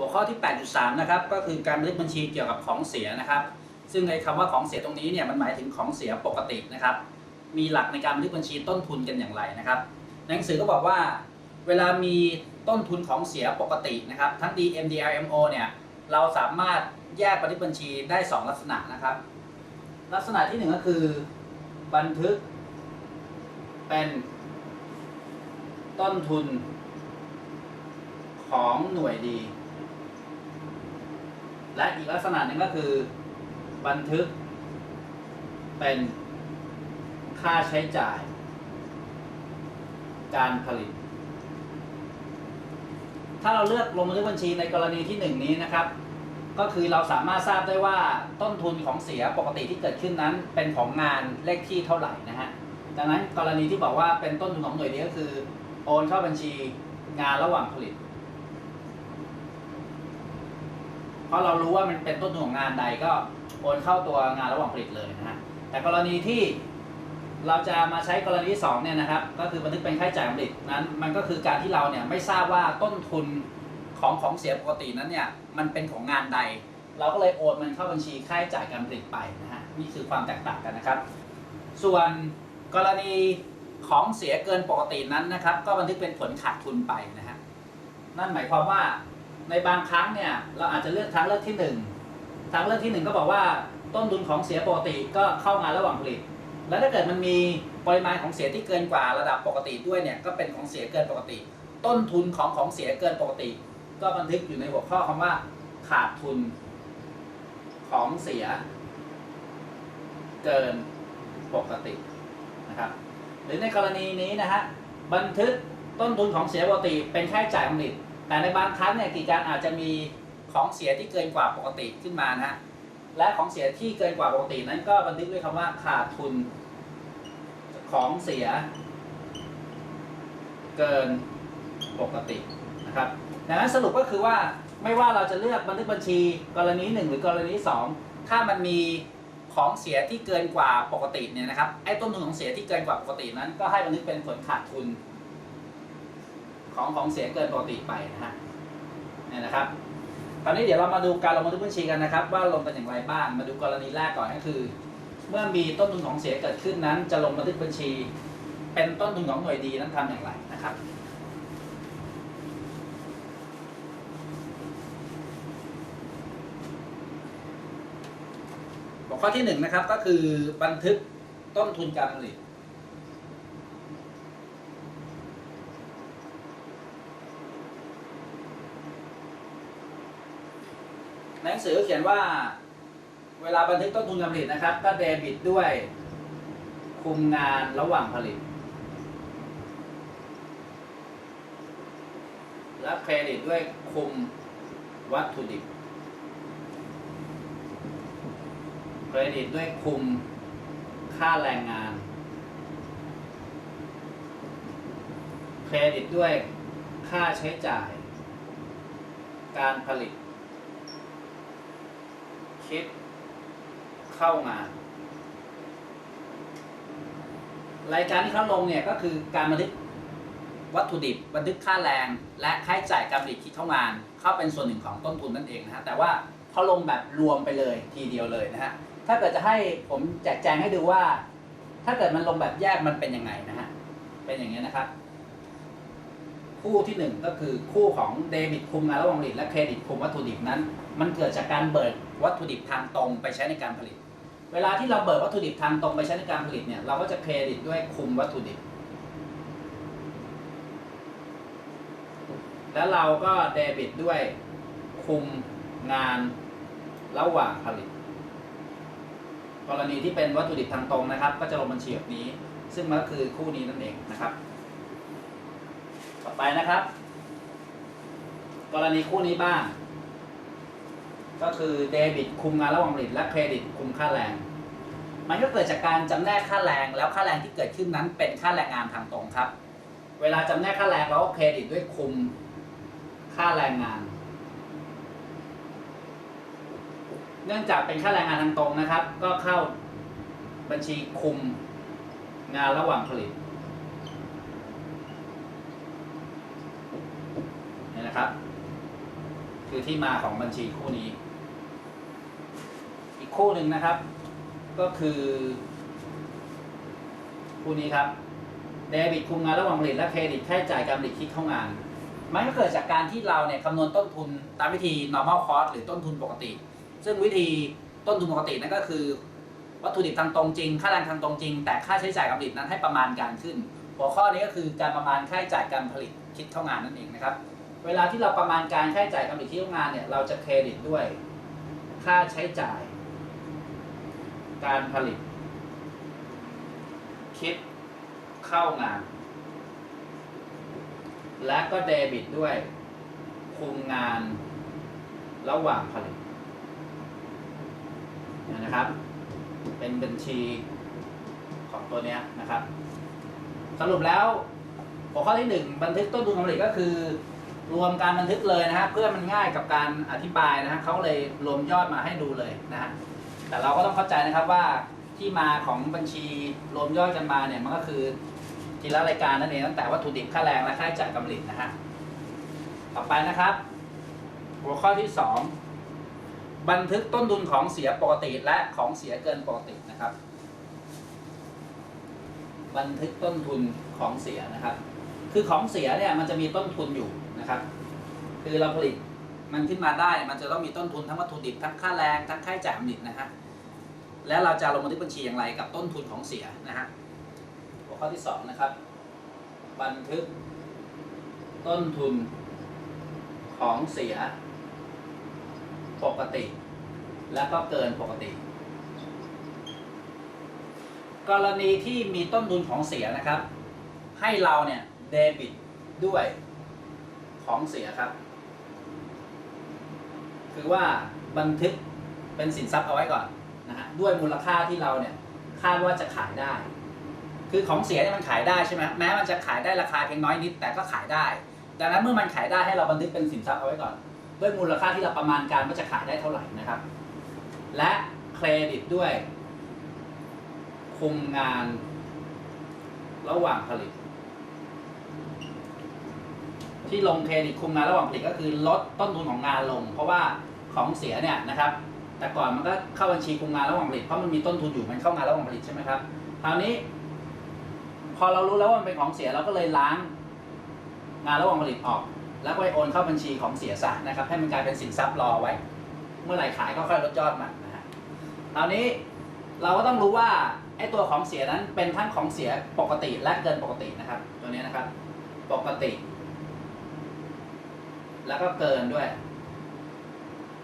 หัวข้อที่ 8.3 นะครับ ก็คือการบันทึกบัญชีเกี่ยวกับของเสียนะครับ ซึ่งในคำว่าของเสียตรงนี้เนี่ยมันหมายถึงของเสียปกตินะครับ มีหลักในการบันทึกบัญชีต้นทุนกันอย่างไรนะครับ หนังสือก็บอกว่า เวลามีต้นทุนของเสียปกตินะครับ ทั้ง DM DRMO เนี่ย เราสามารถแยกบันทึกบัญชีได้ 2 ลักษณะนะครับ ลักษณะที่หนึ่งก็คือ บันทึกเป็นต้นทุนของหน่วยดี และอีกลักษณะหนึ่งก็คือ บันทึก เป็นค่าใช้จ่าย การผลิต ถ้าเราเลือกลงบันทึกบัญชีในกรณีที่หนึ่งนี้นะครับ ก็คือเราสามารถทราบได้ว่าต้นทุนของเสียปกติที่เกิดขึ้นนั้น เป็นของงานเลขที่เท่าไหร่นะฮะดังนั้นกรณีที่บอกว่าเป็นต้นทุนของหน่วยนี้ก็คือ โอนเข้าบัญชีงานระหว่างผลิต เพราะเรารู้ว่ามันเป็นต้นทุนของงานใดก็โอนเข้าตัวงานระหว่างผลิตเลยนะฮะแต่กรณีที่เราจะมาใช้กรณีที่สองเนี่ยนะครับ ก็คือบันทึกเป็นค่าใช้จ่ายผลิตนั้น มันก็คือการที่เราเนี่ยไม่ทราบว่าต้นทุนของของเสียปกตินั้นเนี่ยมันเป็นของงานใด เราก็เลยโอนมันเข้าบัญชีค่าใช้จ่ายการผลิตไปนะฮะนี่คือความแตกต่างกันนะครับ ส่วนกรณีของเสียเกินปกตินั้นนะครับ ก็บันทึกเป็นผลขาดทุนไปนะฮะนั่นหมายความว่า ในบางครั้งเนี่ยเราอาจจะเลือกทางเลือกที่หนึ่งทางเลือกที่หนึ่งก็บอกว่าต้นทุนของเสียปกติก็เข้างานระหว่างผลิต แล้วถ้าเกิดมันมีปริมาณของเสียที่เกินกว่าระดับปกติด้วยเนี่ยก็เป็นของเสียเกินปกติ ต้นทุนของของเสียเกินปกติ ก็บันทึกอยู่ในหัวข้อคำว่า ขาดทุนของเสีย เกินปกตินะครับหรือในกรณีนี้นะฮะบันทึกต้นทุนของเสียปกติ เป็นค่าใช้จ่ายผลิต แต่ในบางครั้งเนี่ยกิจการอาจจะมีของเสียที่เกินกว่าปกติขึ้นมานะฮะและของเสียที่เกินกว่าปกตินั้นก็บันทึกด้วยคำว่าขาดทุนของเสียเกินปกตินะครับดังนั้นสรุปก็คือว่าไม่ว่าเราจะเลือกบันทึกบัญชีกรณีหนึ่งหรือกรณีสองถ้ามันมีของเสียที่เกินกว่าปกติเนี่ยนะครับไอ้ต้นทุนของเสียที่เกินกว่าปกตินั้น ก็ให้บันทึกเป็นผลขาดทุน ของของเสียเกินปกติไปนะฮะเนี่ยนะครับตอนนี้เดี๋ยวเรามาดูการลงบันทึกบัญชีกันนะครับ ว่าลงกันอย่างไรบ้างมาดูกรณีแรกก่อนก็คือ เมื่อมีต้นทุนของเสียเกิดขึ้นนั้น จะลงบันทึกบัญชี เป็นต้นทุนของหน่วยดีนั้นทำอย่างไรนะครับหัวข้อที่หนึ่งนะครับก็คือบันทึกต้นทุนการผลิต นหนังสือเขียนว่า เวลาบันทึกต้นทุนการผลิตนะครับก็เดบิตด้วย คุมงานระหว่างผลิต และเครดิตด้วยคุมวัตถุดิบเครดิตด้วยคุมค่าแรงงาน เครดิตด้วยค่าใช้จ่าย การผลิต คิดเข้างาน รายการที่เขาลงเนี่ยก็คือการบันทึกวัตถุดิบบันทึกค่าแรง และค่าใช้จ่ายการผลิตคิดเข้างาน เข้าเป็นส่วนหนึ่งของต้นทุนนั่นเองนะฮะแต่ว่าเขาลงแบบรวมไปเลยทีเดียวเลยนะฮะถ้าเกิดจะให้ผมแจกแจงให้ดูว่า ถ้าเกิดมันลงแบบแยกมันเป็นยังไงนะฮะเป็นอย่างนี้นะครับ คู่ที่หนึ่งก็คือคู่ของเดบิตคุมงานระหว่างผลิตและเครดิตคุมวัตถุดิบนั้น มันเกิดจากการเบิก วัตถุดิบทางตรงไปใช้ในการผลิต เวลาที่เราเบิกวัตถุดิบทางตรงไปใช้ในการผลิตเนี่ยเราก็จะเครดิตด้วยคุมวัตถุดิบ แล้วเราก็เดบิตด้วยคุมงานระหว่างผลิต กรณีที่เป็นวัตถุดิบทางตรงนะครับ ก็จะลงบัญชีแบบนี้ ซึ่งมันก็คือคู่นี้นั่นเองนะครับ ต่อไปนะครับ กรณีคู่นี้บ้าง ก็คือเดบิตคุมงานระหว่างผลิตและเครดิตคุมค่าแรง มันก็เกิดจากการจำแนกค่าแรง แล้วค่าแรงที่เกิดขึ้นนั้นเป็นค่าแรงงานทางตรงครับ เวลาจำแนกค่าแรงเราก็เครดิตด้วยคุมค่าแรงงาน เนื่องจากเป็นค่าแรงงานทางตรงนะครับ ก็เข้าบัญชีคุมงานระหว่างผลิตนี่นะครับ คือที่มาของบัญชีคู่นี้ คู่หนึ่งนะครับ ก็คือ คู่นี้ครับเดบิตคุมงานระหว่างผลิตและเครดิตค่าใช้จ่ายการผลิตคิดเข้างาน มันก็เกิดจากการที่เราเนี่ยคำนวณต้นทุนตามวิธี normal cost หรือต้นทุนปกติ ซึ่งวิธีต้นทุนปกตินั่นก็คือ วัตถุดิบทางตรงจริง ค่าแรงทางตรงจริง แต่ค่าใช้จ่ายการผลิตนั้นให้ประมาณการขึ้น หัวข้อนี้ก็คือการประมาณค่าใช้จ่ายการผลิตคิดเข้างานนั่นเองนะครับ เวลาที่เราประมาณการค่าใช้จ่ายการผลิตคิดเข้างานเนี่ยเราจะเครดิตด้วย ค่าใช้จ่าย การผลิต คิดเข้างาน และก็เดบิตด้วย คุมงานระหว่างผลิตนะครับ เป็นบัญชีของตัวเนี้ยนะครับ สรุปแล้วหัวข้อที่หนึ่งบันทึกต้นทุนการผลิตก็คือ รวมการบันทึกเลยนะฮะเพื่อมันง่ายกับการอธิบายนะฮะเขาเลยรวมยอดมาให้ดูเลยนะฮะ แต่เราก็ต้องเข้าใจนะครับว่าที่มาของบัญชีรวมยอดกันมาเนี่ยมันก็คือทีละรายการนั่นเองตั้งแต่วัตถุดิบค่าแรงและค่าใช้จ่ายการผลิตนะฮะต่อไปนะครับ หัวข้อที่สองบันทึกต้นทุนของเสียปกติและของเสียเกินปกตินะครับ บันทึกต้นทุนของเสียนะครับ คือของเสียเนี่ยมันจะมีต้นทุนอยู่นะครับ คือเราผลิตมันขึ้นมาได้มันจะต้องมีต้นทุนทั้งวัตถุดิบทั้งค่าแรงทั้งค่าใช้จ่ายผลิตนะฮะ และเราจะลงบันทึกบัญชีอย่างไรกับต้นทุนของเสียนะฮะหัวข้อที่สองนะครับ บันทึกต้นทุนของเสีย ปกติ และก็เกินปกติ กรณีที่มีต้นทุนของเสียนะครับ ให้เราเนี่ยเดบิตด้วยของเสียครับ คือว่าบันทึกเป็นสินทรัพย์เอาไว้ก่อน นะฮะด้วยมูลค่าที่เราเนี่ยคาดว่าจะขายได้ คือของเสียเนี่ยมันขายได้ใช่ไหมแม้มันจะขายได้ราคาเพียงน้อยนิดแต่ก็ขายได้ ดังนั้นเมื่อมันขายได้ให้เราบันทึกเป็นสินทรัพย์เอาไว้ก่อน ด้วยมูลค่าที่เราประมาณการว่าจะขายได้เท่าไหร่นะครับ และเครดิตด้วย คุมงานระหว่างผลิต ที่ลงเครดิตคุมงานระหว่างผลิตก็คือลดต้นทุนของงานลง เพราะว่าของเสียเนี่ยนะครับ แต่ก่อนมันก็เข้าบัญชีคุมงานระหว่างผลิตเพราะมันมีต้นทุนอยู่มันเข้างานระหว่างผลิตใช่ไหมครับคราวนี้ พอเรารู้แล้วว่ามันเป็นของเสียเราก็เลยล้าง งานระหว่างผลิตออก แล้วก็ไปโอนเข้าบัญชีของเสียซะนะครับ ให้มันกลายเป็นสินทรัพย์รอไว้ เมื่อไหร่ขายก็ค่อยลดยอดมันนะฮะคราวนี้เราก็ต้องรู้ว่าไอ้ตัวของเสียนั้นเป็นทั้งของเสียปกติและเกินปกตินะครับ ตัวนี้นะครับ ปกติ แล้วก็เกินด้วย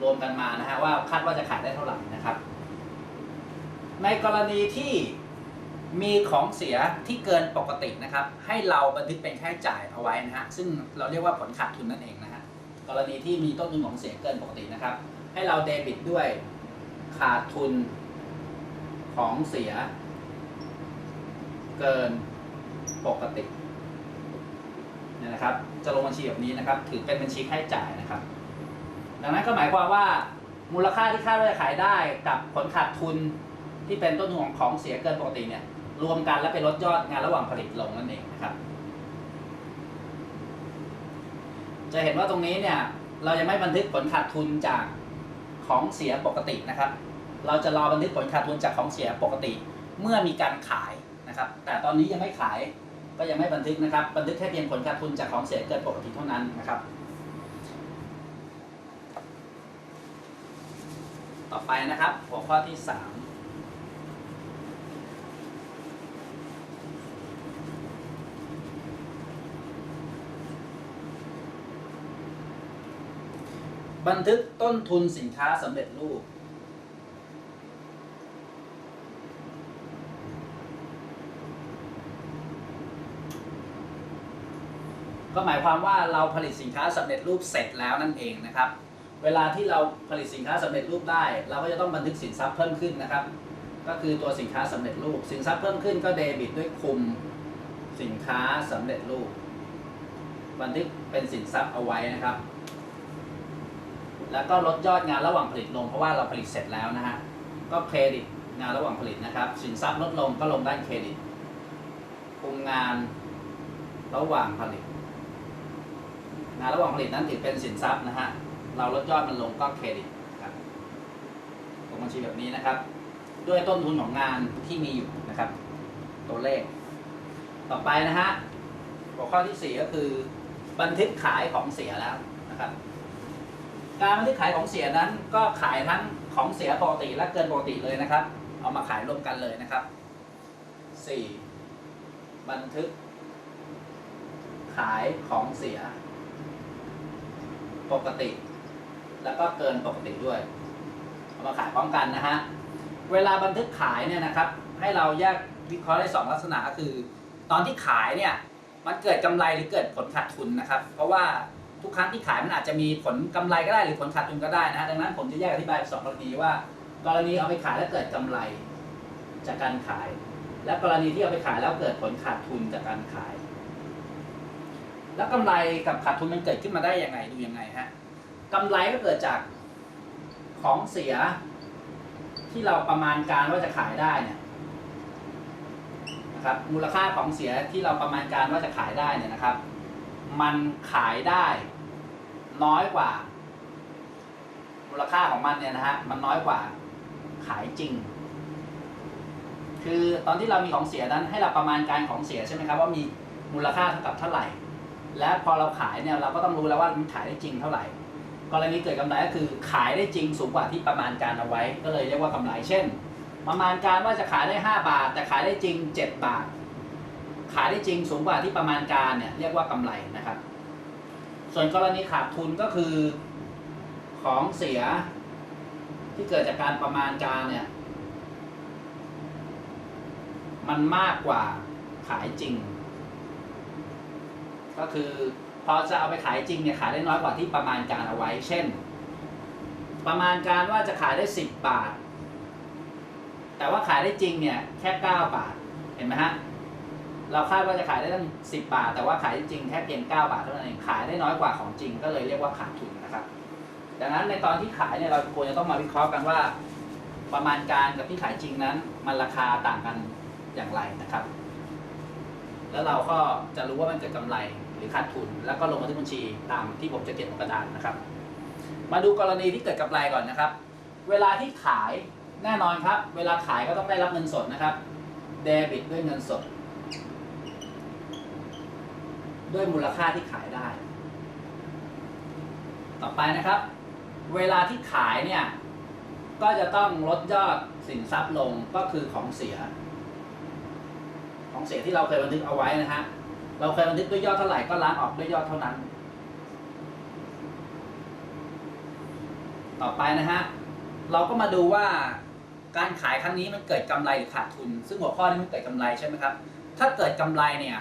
รวมกันมานะฮะว่าคาดว่าจะขายได้เท่าไหร่นะครับ ในกรณีที่มีของเสียที่เกินปกตินะครับ ให้เราบันทึกเป็นค่าใช้จ่ายเอาไว้นะฮะซึ่งเราเรียกว่าผลขาดทุนนั่นเองนะฮะกรณีที่มีต้นทุนของเสียเกินปกตินะครับ ให้เราเดบิตด้วยขาดทุนของเสีย เกินปกติเนี่ยนะครับ จะลงบัญชีแบบนี้นะครับ ถือเป็นบัญชีค่าใช้จ่ายนะครับ ดังนั้นก็หมายความว่ามูลค่าที่คาดว่าจะขายได้กับผลขาดทุนที่เป็นต้นทุนของของเสียเกินปกติเนี่ย รวมกันแล้วไปลดยอดงานระหว่างผลิตลงนั่นเองนะครับ จะเห็นว่าตรงนี้เนี่ย เรายังไม่บันทึกผลขาดทุนจากของเสียปกตินะครับ เราจะรอบันทึกผลขาดทุนจากของเสียปกติ เมื่อมีการขายนะครับ แต่ตอนนี้ยังไม่ขายก็ยังไม่บันทึกนะครับ บันทึกแค่เพียงผลขาดทุนจากของเสียเกินปกติเท่านั้นนะครับ ต่อไปนะครับ หัวข้อที่สามบันทึกต้นทุนสินค้าสำเร็จรูป ก็หมายความว่าเราผลิตสินค้าสำเร็จรูปเสร็จแล้วนั่นเองนะครับ เวลาที่เราผลิตสินค้าสำเร็จรูปได้ เราก็จะต้องบันทึกสินทรัพย์เพิ่มขึ้นนะครับ ก็คือตัวสินค้าสำเร็จรูป สินทรัพย์เพิ่มขึ้นก็เดบิตด้วยคุมสินค้าสำเร็จรูป บันทึกเป็นสินทรัพย์เอาไว้นะครับ แล้วก็ลดยอดงานระหว่างผลิตลงเพราะว่าเราผลิตเสร็จแล้วนะฮะก็เครดิตงานระหว่างผลิตนะครับ สินทรัพย์ลดลงก็ลงด้านเครดิตคุมงานระหว่างผลิตงานระหว่างผลิตนั้นถือเป็นสินทรัพย์นะฮะ เราลดยอดมันลงก็เครดิตครับของบัญชีแบบนี้นะครับ ด้วยต้นทุนของงานที่มีอยู่นะครับ ตัวเลข ต่อไปนะฮะหัวข้อที่สี่ก็คือบันทึกขายของเสียแล้วนะครับ การบันทึกขายของเสียนั้นก็ขายทั้งของเสียปกติและเกินปกติเลยนะครับ เอามาขายรวมกันเลยนะครับสี่บันทึก ขายของเสีย ปกติ แล้วก็เกินปกติด้วยเอามาขายพร้อมกันนะฮะเวลาบันทึกขายเนี่ยนะครับ ให้เราแยกวิเคราะห์ได้สองลักษณะก็คือ ตอนที่ขายเนี่ยมันเกิดกำไรหรือเกิดผลขาดทุนนะครับ เพราะว่าทุกครั้งที่ขายมันอาจจะมีผลกำไรก็ได้หรือผลขาดทุนก็ได้นะฮะดังนั้นผมจะแยกอธิบายเป็นสองกรณีว่า กรณีเอาไปขายแล้วเกิดกำไรจากการขาย และกรณีที่เอาไปขายแล้วเกิดผลขาดทุนจากการขาย แล้วกำไรกับขาดทุนมันเกิดขึ้นมาได้ยังไงดูยังไงฮะ กำไรก็เกิดจากของเสียที่เราประมาณการว่าจะขายได้เนี่ยนะครับมูลค่าของเสียที่เราประมาณการว่าจะขายได้เนี่ยนะครับ มันขายได้น้อยกว่า มูลค่าของมันเนี่ยนะฮะมันน้อยกว่าขายจริง คือตอนที่เรามีของเสียนั้นให้เราประมาณการของเสียใช่ไหมครับว่ามีมูลค่าเท่ากับเท่าไหร่ และพอเราขายเนี่ยเราก็ต้องรู้แล้วว่ามันขายได้จริงเท่าไหร่ กรณีเกิดกำไรก็คือขายได้จริงสูงกว่าที่ประมาณการเอาไว้ ก็เลยเรียกว่ากำไรเช่น ประมาณการว่าจะขายได้ 5 บาท แต่ขายได้จริง 7 บาท ขายได้จริงสูงกว่าที่ประมาณการเนี่ยเรียกว่ากำไรนะครับ ส่วนกรณีขาดทุนก็คือของเสียที่เกิดจากการประมาณการเนี่ยมันมากกว่าขายจริง ก็คือ พอจะเอาไปขายจริงเนี่ยขายได้น้อยกว่าที่ประมาณการเอาไว้ เช่น ประมาณการว่าจะขายได้สิบบาท แต่ว่าขายได้จริงเนี่ยแค่เก้าบาท เห็นไหมฮะ เราคาดว่าจะขายได้ตั้งสิบบาท แต่ว่าขายได้จริงแค่เพียงเก้าบาทเท่านั้นเอง ขายได้น้อยกว่าของจริง ก็เลยเรียกว่าขาดทุนนะครับ ดังนั้นในตอนที่ขายเนี่ยเราควรจะต้องมาวิเคราะห์กันว่า ประมาณการกับที่ขายจริงนั้น มันราคาต่างกันอย่างไรนะครับ แล้วเราก็จะรู้ว่ามันเกิดกำไร หรือขาดทุน แล้วก็ลงบันทึกบัญชีตามที่ผมจะเขียนบนกระดานนะครับ มาดูกรณีที่เกิดกำไรก่อนนะครับ เวลาที่ขายแน่นอนครับ เวลาขายก็ต้องได้รับเงินสดนะครับเดบิตด้วยเงินสด ด้วยมูลค่าที่ขายได้ ต่อไปนะครับ เวลาที่ขายเนี่ยก็จะต้องลดยอดสินทรัพย์ลงก็คือของเสีย ของเสียที่เราเคยบันทึกเอาไว้นะฮะ เราเคยบันทึกด้วยยอดเท่าไหร่ก็ล้างออกด้วยยอดเท่านั้น ต่อไปนะฮะ เราก็มาดูว่าการขายครั้งนี้มันเกิดกำไรหรือขาดทุน ซึ่งหัวข้อนี้มันเกิดกำไรใช่ไหมครับ ถ้าเกิดกำไรเนี่ย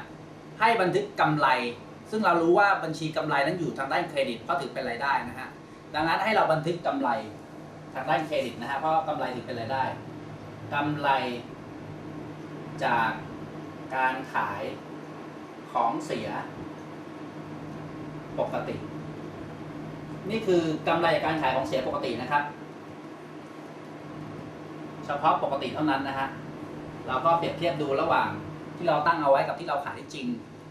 ให้บันทึกกำไร ซึ่งเรารู้ว่าบัญชีกำไรนั้นอยู่ทางด้านเครดิตเพราะถือเป็นรายได้นะฮะ ดังนั้นให้เราบันทึกกำไรทางด้านเครดิตนะฮะ เพราะกำไรถือเป็นรายได้กำไรจากการขาย ของเสียปกติ นี่คือกำไรจากการขายของเสียปกตินะครับ เฉพาะปกติเท่านั้นนะฮะเราก็เปรียบเทียบดูระหว่างที่เราตั้งเอาไว้กับที่เราขายได้จริง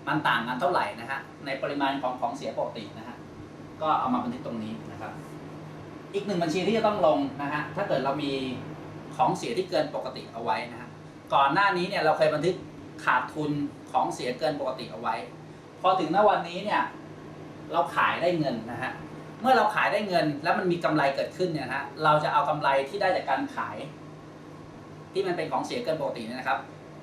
มันต่างกันเท่าไหร่นะฮะในปริมาณของของเสียปกตินะฮะก็เอามาบันทึกตรงนี้นะครับ อีกหนึ่งบัญชีที่จะต้องลงนะฮะถ้าเกิดเรามีของเสียที่เกินปกติเอาไว้นะฮะก่อนหน้านี้เนี่ยเราเคยบันทึกขาดทุน ของเสียเกินปกติเอาไว้ พอถึงณวันนี้เนี่ยเราขายได้เงินนะฮะเมื่อเราขายได้เงินแล้วมันมีกำไรเกิดขึ้นเนี่ยนะฮะเราจะเอากำไรที่ได้จากการขาย ที่มันเป็นของเสียเกินปกตินะครับ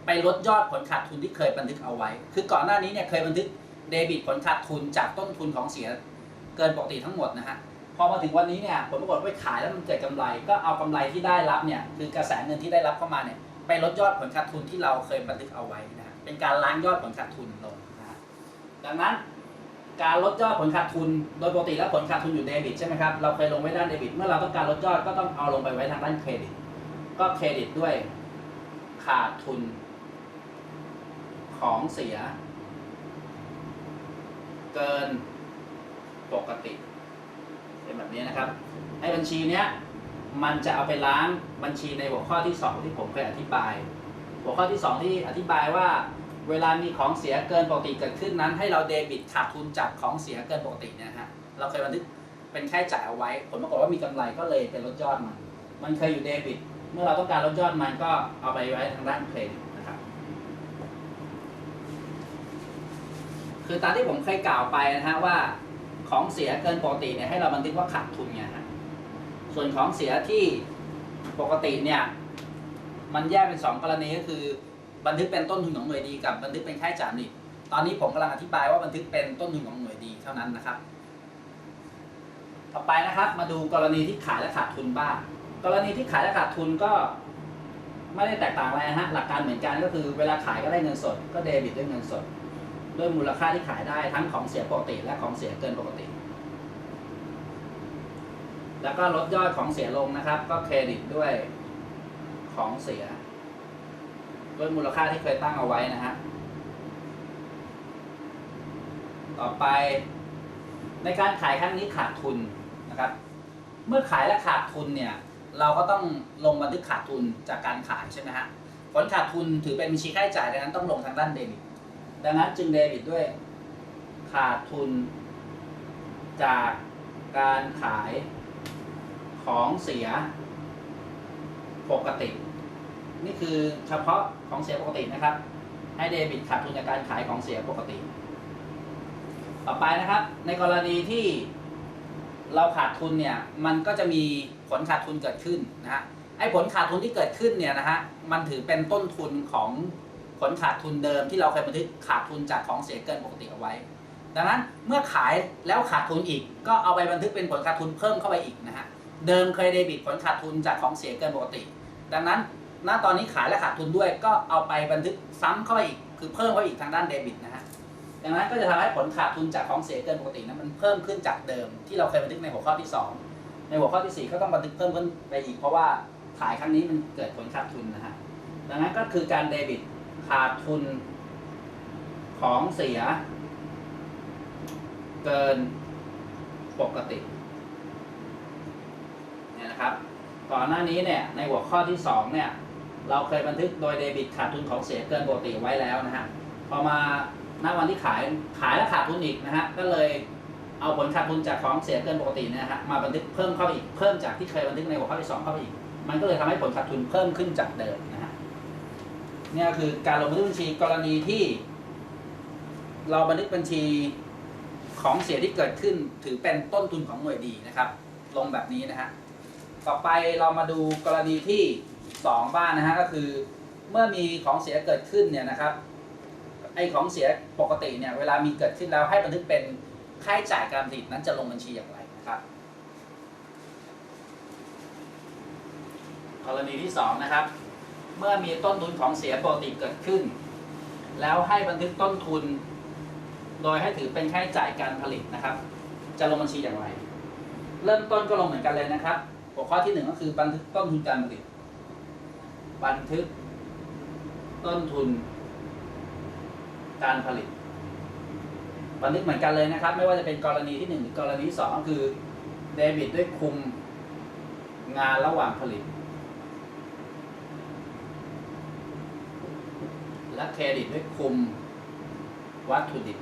ไปลดยอดผลขาดทุนที่เคยบันทึกเอาไว้ คือก่อนหน้านี้เนี่ยเคยบันทึกเดบิตผลขาดทุนจากต้นทุนของเสียเกินปกติทั้งหมดนะฮะพอมาถึงวันนี้เนี่ยผลปรากฏว่าขายแล้วมันเกิดกำไร ก็เอากำไรที่ได้รับเนี่ยคือกระแสเงินที่ได้รับเข้ามาเนี่ยไปลดยอดผลขาดทุนที่เราเคยบันทึกเอาไว้นะ เป็นการล้างยอดผลขาดทุนลงนะดังนั้นการลดยอดผลขาดทุน โดยปกติแล้วผลขาดทุนอยู่เดบิตใช่ไหมครับเราเคยลงไว้ด้านเดบิต เมื่อเราต้องการลดยอดก็ต้องเอาลงไปไว้ทางด้านเครดิต ก็เครดิตด้วยขาดทุน ของเสีย เกินปกติ เป็นแบบนี้นะครับไอ้บัญชีเนี้ยมันจะเอาไปล้างบัญชีในหัวข้อที่ 2 ที่ผมเคยอธิบาย หัวข้อที่ 2 ที่อธิบายว่า เวลามีของเสียเกินปกติเกิดขึ้นนั้น ให้เราเดบิตขาดทุนจากของเสียเกินปกติเนี่ยฮะเราเคยบันทึกเป็นค่าใช้จ่ายเอาไว้ ผลปรากฏว่ามีกำไรก็เลยเป็นลดยอดมัน มันเคยอยู่เดบิต เมื่อเราต้องการลดยอดมันก็เอาไปไว้ทางด้านเครดิตนะครับ คือตามที่ผมเคยกล่าวไปนะฮะว่าของเสียเกินปกติเนี่ยให้เราบันทึกว่าขาดทุนไงฮะส่วนของเสียที่ปกติเนี่ย มันแยกเป็นสองกรณีก็คือ บันทึกเป็นต้นทุนของหน่วยดีกับบันทึกเป็นค่าใช้จ่ายนี่ตอนนี้ผมกำลังอธิบายว่าบันทึกเป็นต้นทุนของหน่วยดีเท่านั้นนะครับ ต่อไปนะครับ มาดูกรณีที่ขายและขาดทุนบ้าง กรณีที่ขายและขาดทุนก็ไม่ได้แตกต่างอะไรฮะหลักการเหมือนกันก็คือเวลาขายก็ได้เงินสด ก็เดบิตด้วยเงินสด ด้วยมูลค่าที่ขายได้ทั้งของเสียปกติ และของเสียเกินปกติ แล้วก็ลดยอดของเสียลงนะครับ ก็เครดิตด้วย ของเสีย ด้วยมูลค่าที่เคยตั้งเอาไว้นะฮะ ต่อไปในการขายครั้งนี้ขาดทุนนะครับ เมื่อขายและขาดทุนเนี่ย เราก็ต้องลงบันทึกขาดทุนจากการขายใช่ไหมฮะผลขาดทุนถือเป็นบัญชีค่าใช้จ่ายดังนั้นต้องลงทางด้านเดบิต ดังนั้นจึงเดบิตด้วย ขาดทุน จากการขายของเสีย ปกติ นี่คือเฉพาะของเสียปกตินะครับ ให้เดบิตขาดทุนจากการขายของเสียปกติ ต่อไปนะครับ ในกรณีที่เราขาดทุนเนี่ย มันก็จะมีผลขาดทุนเกิดขึ้นนะฮะไอ้ผลขาดทุนที่เกิดขึ้นเนี่ยนะฮะ มันถือเป็นต้นทุนของผลขาดทุนเดิมที่เราเคยบันทึกขาดทุนจากของเสียเกินปกติเอาไว้ ดังนั้นเมื่อขายแล้วขาดทุนอีก ก็เอาไปบันทึกเป็นผลขาดทุนเพิ่มเข้าไปอีกนะฮะ เดิมเคยเดบิตผลขาดทุนจากของเสียเกินปกติ ดังนั้นณตอนนี้ขายและขาดทุนด้วยก็เอาไปบันทึกซ้ำเข้าไปอีก คือเพิ่มเข้าไปอีกทางด้านเดบิตนะฮะดังนั้นก็จะทำให้ผลขาดทุนจากของเสียเกินปกตินั้นมันเพิ่มขึ้นจากเดิม ที่เราเคยบันทึกในหัวข้อที่ 2 ในหัวข้อทีสี่ 4 ก็ต้องบันทึกเพิ่มขึ้นไปอีก เพราะว่าขายครั้งนี้มันเกิดผลขาดทุนนะฮะดังนั้นก็คือการเดบิตขาดทุนของเสีย เกินปกติเนี่ยนะครับ ก่อนหน้านี้เนี่ยในหัวข้อที่2เนี่ยเราเคยบันทึกโดยเดบิตขาดทุนของเสียเกินปกติไว้แล้วนะฮะพอมาณวันที่ขายขายแล้วขาดทุนอีกนะฮะก็เลยเอาผลขาดทุนจากของเสียเกินปกตินะฮะมาบันทึกเพิ่มเข้าไปอีกเพิ่มจากที่เคยบันทึกในหัวข้อที่2เข้าไปอีก มันก็เลยทำให้ผลขาดทุนเพิ่มขึ้นจากเดิมนะฮะเนี่ยคือการลงบันทึกบัญชีกรณีที่ เราบันทึกบัญชีของเสียที่เกิดขึ้นถือเป็นต้นทุนของหน่วยดีนะครับ ลงแบบนี้นะฮะ ต่อไปเรามาดูกรณีที่สองบ้านนะฮะก็คือ เมื่อมีของเสียเกิดขึ้นเนี่ยนะครับไอของเสียปกติเนี่ยเวลามีเกิดขึ้นแล้วให้บันทึกเป็นค่าใช้จ่ายการผลิตนั้นจะลงบัญชีอย่างไรนะครับ กรณีที่สองนะครับ เมื่อมีต้นทุนของเสียปกติเกิดขึ้น แล้วให้บันทึกต้นทุน โดยให้ถือเป็นค่าใช้จ่ายการผลิตนะครับ จะลงบัญชีอย่างไร เริ่มต้นก็ลงเหมือนกันเลยนะครับ หัวข้อที่หนึ่งก็คือบันทึกต้นทุนการผลิต บันทึก ต้นทุน การผลิต บันทึกเหมือนกันเลยนะครับ ไม่ว่าจะเป็นกรณีที่หนึ่งหรือกรณีที่สองก็คือเดบิตด้วยคุมงานระหว่างผลิต และเครดิตด้วยคุมวัตถุดิบ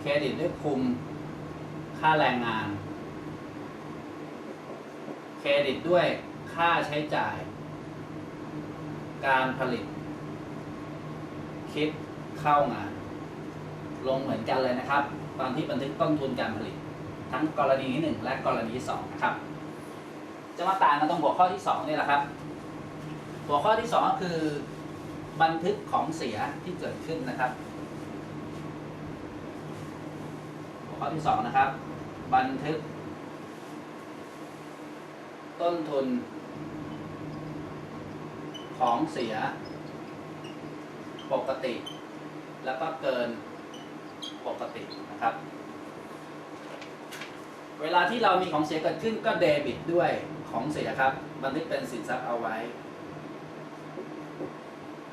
เครดิตด้วยคุมค่าแรงงาน เครดิตด้วยค่าใช้จ่าย การผลิต คิดเข้างาน ลงเหมือนกันเลยนะครับ ตอนที่บันทึกต้นทุนการผลิต ทั้งกรณีที่หนึ่งและกรณีที่สองนะครับ จะมาต่างกันตรงหัวข้อที่สองนี่แหละครับ หัวข้อที่สองก็คือ บันทึกของเสียที่เกิดขึ้นนะครับ หัวข้อที่สองนะครับ บันทึก ต้นทุน ของเสีย ปกติ แล้วก็เกินปกตินะครับ เวลาที่เรามีของเสียเกิดขึ้นก็เดบิตด้วยของเสียครับ บันทึกเป็นสินทรัพย์เอาไว้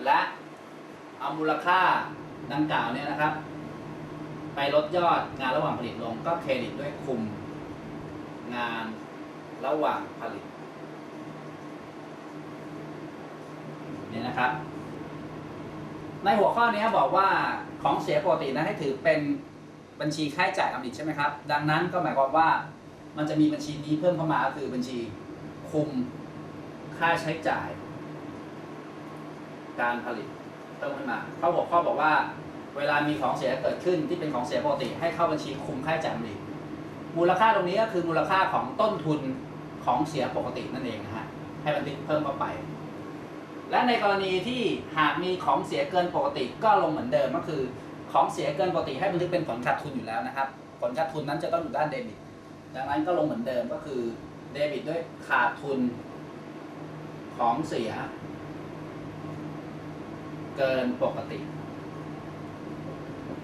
และเอามูลค่าดังกล่าวเนี่ยนะครับ ไปลดยอดงานระหว่างผลิตลงก็เครดิตด้วยคุมงาน ระหว่างผลิตเนี่ยนะครับ ในหัวข้อนี้บอกว่าของเสียปกตินะให้ถือเป็นบัญชีค่าใช้จ่ายกำลิดใช่ไหมครับ ดังนั้นก็หมายความว่ามันจะมีบัญชีนี้เพิ่มเข้ามาก็คือบัญชีคุมค่าใช้จ่าย การผลิตเพิ่มขึ้นมาเข้อบอกข้อบอกว่า เวลามีของเสียเกิดขึ้นที่เป็นของเสียปกติ ให้เข้าบัญชีคุมค่าใช้จ่ายกำลิดมูลค่าตรงนี้ก็คือมูลค่าของต้นทุน ของเสียปกตินั่นเองนะฮะให้บันทึกเพิ่มเข้าไป และในกรณีที่หากมีของเสียเกินปกติก็ลงเหมือนเดิมก็คือ ของเสียเกินปกติให้บันทึกเป็นผลขาดทุนอยู่แล้วนะครับ ผลขาดทุนนั้นจะต้องอยู่ด้านเดบิตดังนั้นก็ลงเหมือนเดิมก็คือเดบิตด้วยขาดทุนของเสีย เกินปกติ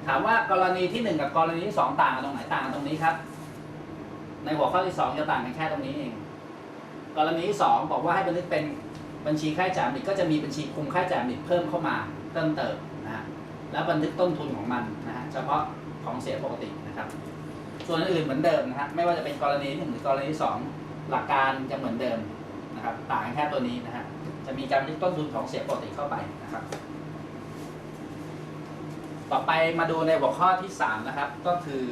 ถามว่ากรณีที่หนึ่งกับกรณีที่สองต่างกันตรงไหนต่างกันตรงนี้ครับ ในหัวข้อที่สองจะต่างกันแค่ตรงนี้เอง กรณีที่สองบอกว่าให้บันทึกเป็นบัญชีค่าใช้จ่ายมิตก็จะมีบัญชีคุมค่าใช้จ่ายมิตเพิ่มเข้ามาเพิ่มเติมนะฮะแล้วบันทึกต้นทุนของมันนะฮะเฉพาะของเสียปกตินะครับ ส่วนอื่นเหมือนเดิมนะฮะไม่ว่าจะเป็นกรณีที่หนึ่งหรือกรณีที่สองหลักการจะเหมือนเดิมนะครับต่างแค่ตัวนี้นะฮะจะมีการบันทึกต้นทุนของเสียปกติเข้าไปนะครับ ต่อไปมาดูในหัวข้อที่สามนะครับก็คือ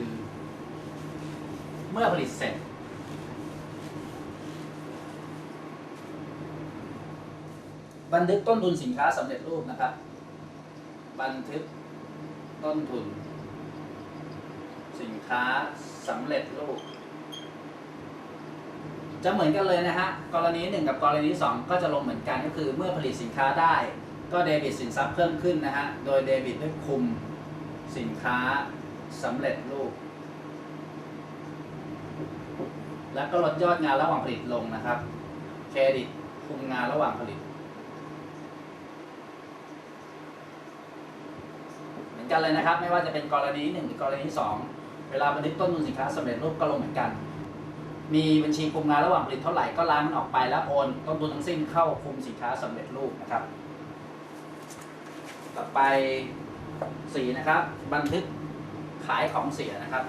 เมื่อผลิตเสร็จ บันทึกต้นทุนสินค้าสำเร็จรูปนะครับ บันทึกต้นทุน สินค้าสำเร็จรูป จะเหมือนกันเลยนะฮะกรณีหนึ่งกับกรณีสองก็จะลงเหมือนกันก็คือเมื่อผลิตสินค้าได้ ก็เดบิตสินทรัพย์เพิ่มขึ้นนะฮะโดยเดบิตด้วยคุมสินค้าสำเร็จรูป แล้วก็ลดยอดงานระหว่างผลิตลงนะครับ เครดิตคุมงานระหว่างผลิต เหมือน กันเลยนะครับ ไม่ว่าจะเป็นกรณีหนึ่งหรือกรณีสองเวลาบันทึกต้นทุนสินค้าสำเร็จรูปก็ลงเหมือนกัน มีบัญชีคุมงานระหว่างผลิตเท่าไหร่ก็ล้างมันออกไปแล้วโอนต้นทุนทั้งสิ้นเข้าคุมสินค้าสำเร็จรูปนะครับ ต่อไปสี่นะครับ บันทึกขายของเสียนะครับ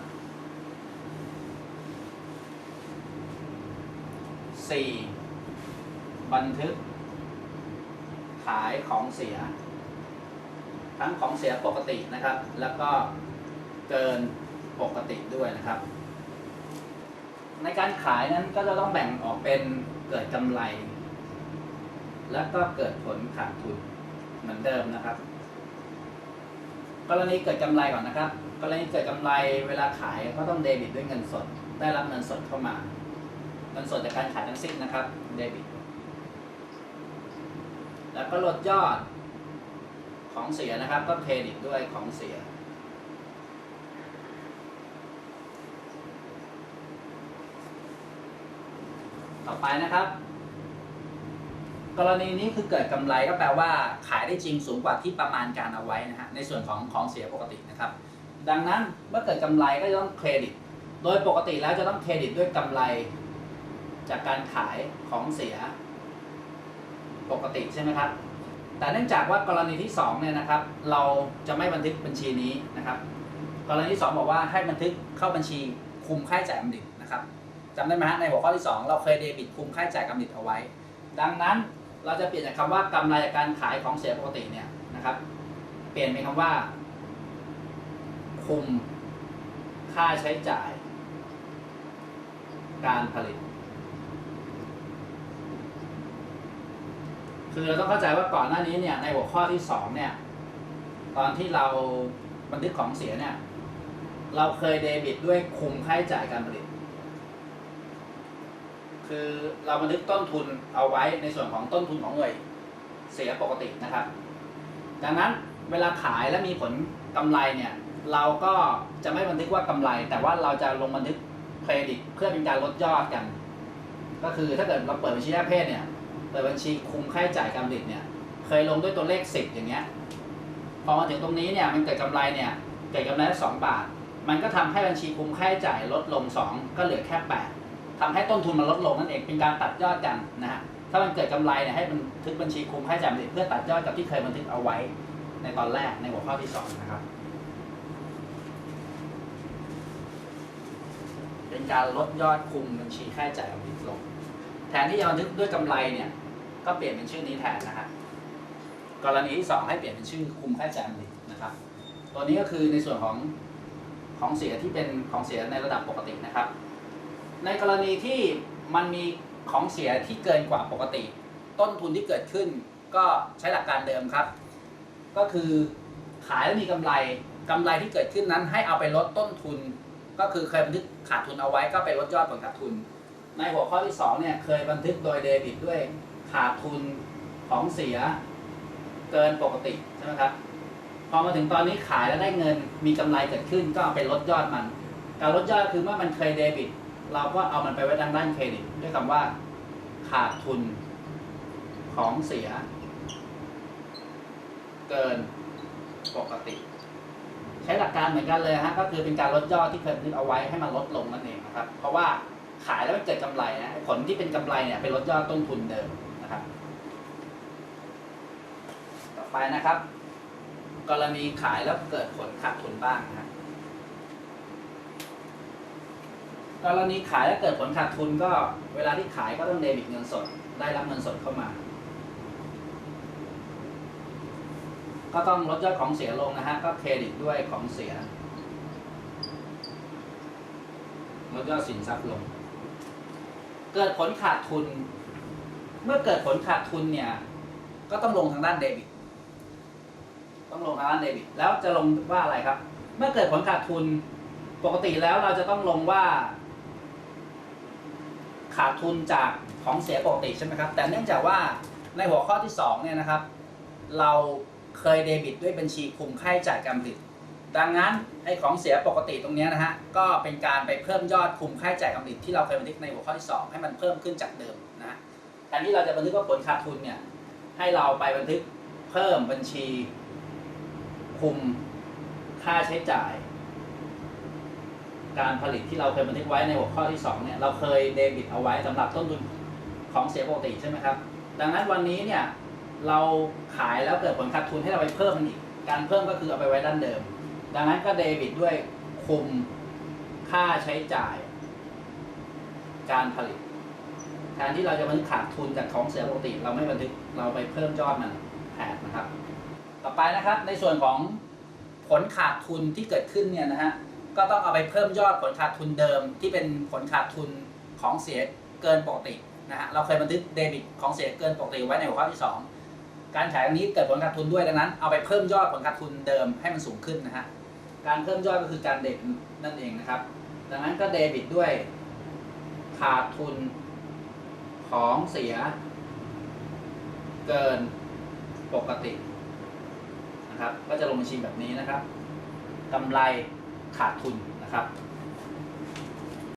สี่บันทึกขายของเสีย ทั้งของเสียปกตินะครับ แล้วก็เกินปกติด้วยนะครับ ในการขายนั้นก็จะต้องแบ่งออกเป็นเกิดกำไร แล้วก็เกิดผลขาดทุนเหมือนเดิมนะครับ กรณีเกิดกำไรก่อนนะครับ กรณีเกิดกำไรเวลาขายก็ต้องเดบิตด้วยเงินสด ได้รับเงินสดเข้ามาเงินสดจากการขายทั้งสิ้นนะครับเดบิตแล้วก็ลดยอด ของเสียนะครับ ก็เครดิตด้วยของเสีย ต่อไปนะครับ กรณีนี้คือเกิดกำไรก็แปลว่า ขายได้จริงสูงกว่าที่ประมาณการเอาไว้นะฮะในส่วนของของเสียปกตินะครับ ดังนั้นเมื่อเกิดกำไรก็จะต้องเครดิต โดยปกติแล้วจะต้องเครดิตด้วยกำไร จากการขายของเสีย ปกติใช่ไหมครับ แต่เนื่องจากว่ากรณีที่2เนี่ยนะครับ เราจะไม่บันทึกบัญชีนี้นะครับ กรณีที่ 2 บอกว่าให้บันทึกเข้าบัญชีคุมค่าใช้จ่ายกำลิดนะครับจำได้ไหมฮะในหัวข้อที่ 2 เราเคยเดบิตคุมค่าใช้จ่ายกำลิดเอาไว้ ดังนั้นเราจะเปลี่ยนจากคำว่ากำไรจากการขายของเสียปกติเนี่ยนะครับ เปลี่ยนเป็นคำว่า คุมค่าใช้จ่าย การผลิต คือเราต้องเข้าใจว่าก่อนหน้านี้เนี่ยในหัวข้อที่สองเนี่ย ตอนที่เราบันทึกของเสียเนี่ย เราเคยเดบิตด้วยคุมค่าใช้จ่ายการผลิต คือเราบันทึกต้นทุนเอาไว้ในส่วนของต้นทุนของหน่วยเสียปกตินะครับ ดังนั้นเวลาขายและมีผลกำไรเนี่ย เราก็จะไม่บันทึกว่ากำไร แต่ว่าเราจะลงบันทึกเครดิตเพื่อเป็นการลดยอดกัน ก็คือถ้าเกิดเราเปิดบัญชีแรกเพศเนี่ย เปิดบัญชีคุมค่าใช้จ่ายการผลิตเนี่ยเคยลงด้วยตัวเลขสิบอย่างเงี้ยพอมาถึงตรงนี้เนี่ยมันเกิดกำไรเนี่ยเกิดกำไรสองบาท มันก็ทำให้บัญชีคุมค่าใช้จ่ายลดลงสองก็เหลือแค่แปดทำให้ต้นทุนมันลดลงนั่นเองเป็นการตัดยอดกันนะฮะถ้ามันเกิดกำไรเนี่ยให้บันทึกบัญชีคุมค่าใช้จ่ายผลิตเพื่อตัดยอดกับที่เคยบันทึกเอาไว้ ในตอนแรกในหัวข้อที่สองนะครับเป็นการลดยอดคุมบัญชีค่าใช้จ่ายผลิตลง แทนที่จะบันทึกด้วยกำไรเนี่ย ก็เปลี่ยนเป็นชื่อนี้แทนนะฮะกรณีที่สองให้เปลี่ยนเป็นชื่อคุมค่าจ่ายผลิตนะครับ ตัวนี้ก็คือในส่วนของขของเสียที่เป็นของเสียในระดับปกตินะครับ ในกรณีที่มันมีของเสียที่เกินกว่าปกติ ต้นทุนที่เกิดขึ้น ก็ใช้หลักการเดิมครับ ก็คือขายแล้วมีกำไรกำไรที่เกิดขึ้นนั้นให้เอาไปลดต้นทุน ก็คือเคยบันทึกขาดทุนเอาไว้ก็ไปลดยอดผลขาดทุน ในหัวข้อที่สองเนี่ยเคยบันทึกโดยเดบิตด้วย ขาดทุนของเสียเกินปกติใช่ไหมครับพอมาถึงตอนนี้ขายแล้วได้เงินมีกำไรเกิดขึ้นก็เอาไปลดยอดมัน การลดยอดคือเมื่อมันเคยเดบิต เราก็เอามันไปไว้ทางด้านเครดิตด้วยคำว่า ขาดทุนของเสีย เกินปกติ ใช้หลักการเหมือนกันเลยฮะก็คือเป็นการลดยอดที่เคยนึกเอาไว้ให้มันลดลงนั่นเองนะครับ เพราะว่าขายแล้วเกิดกำไรนะผลที่เป็นกำไรเนี่ยเป็นลดยอดต้นทุนเดิมนะครับ ต่อ ไปนะครับ กรณีขายแล้วเกิดผลขาดทุนบ้างนะครับกรณีขายแล้วเกิดผลขาดทุนก็เวลาที่ขายก็ต้องเดบิตเงินสด ได้รับเงินสดเข้ามา ก็ต้องลดยอดของเสียลงนะฮะก็เครดิตด้วยของเสียลดยอดสินทรัพย์ลง เกิดผลขาดทุน เมื่อเกิดผลขาดทุนเนี่ย ก็ต้องลงทางด้านเดบิต ต้องลงทางด้านเดบิตแล้วจะลงว่าอะไรครับ เมื่อเกิดผลขาดทุนปกติแล้วเราจะต้องลงว่า ขาดทุนจากของเสียปกติใช่ไหมครับ แต่เนื่องจากว่าในหัวข้อที่สองเนี่ยนะครับ เราเคยเดบิตด้วยบัญชีคุมค่าใช้จ่ายการผลิต ดังนั้นไอ้ของเสียปกติตรงนี้นะฮะก็เป็นการไปเพิ่มยอดคุมค่าใช้จ่ายการผลิตที่เราเคยบันทึกในหัวข้อที่สองให้มันเพิ่มขึ้นจากเดิมนะฮะแทนที่เราจะบันทึกว่าผลขาดทุนเนี่ยให้เราไปบันทึกเพิ่มบัญชี คุมค่าใช้จ่าย การผลิตที่เราเคยบันทึกไว้ในหัวข้อที่สองเนี่ยเราเคยเดบิตเอาไว้สำหรับต้นทุนของเสียปกติใช่ไหมครับ ดังนั้นวันนี้เนี่ยเราขายแล้วเกิดผลขาดทุนให้เราไปเพิ่มมันอีก การเพิ่มก็คือเอาไปไว้ด้านเดิม ดังนั้นก็เดบิตด้วยคุมค่าใช้จ่าย การผลิตแทนที่เราจะบันทึกขาดทุนจากของเสียปกติ เราไม่บันทึกเราไปเพิ่มยอดมันแทนนะครับ ต่อไปนะครับในส่วนของผลขาดทุนที่เกิดขึ้นเนี่ยนะฮะก็ต้องเอาไปเพิ่มยอดผลขาดทุนเดิม ที่เป็นผลขาดทุนของเสียเกินปกตินะฮะเราเคยบันทึกเดบิตของเสียเกินปกติไว้ในหัวข้อที่สองการขายอันนี้เกิดผลขาดทุนด้วยดังนั้น เอาไปเพิ่มยอดผลขาดทุนเดิมให้มันสูงขึ้นนะฮะการเพิ่มยอดก็คือการเดบิตนั่นเองนะครับ ดังนั้นก็เดบิตด้วยขาดทุนของเสียเกินปกติ นะครับ ก็จะลงบัญชีแบบนี้นะครับกำไรขาดทุนนะครับ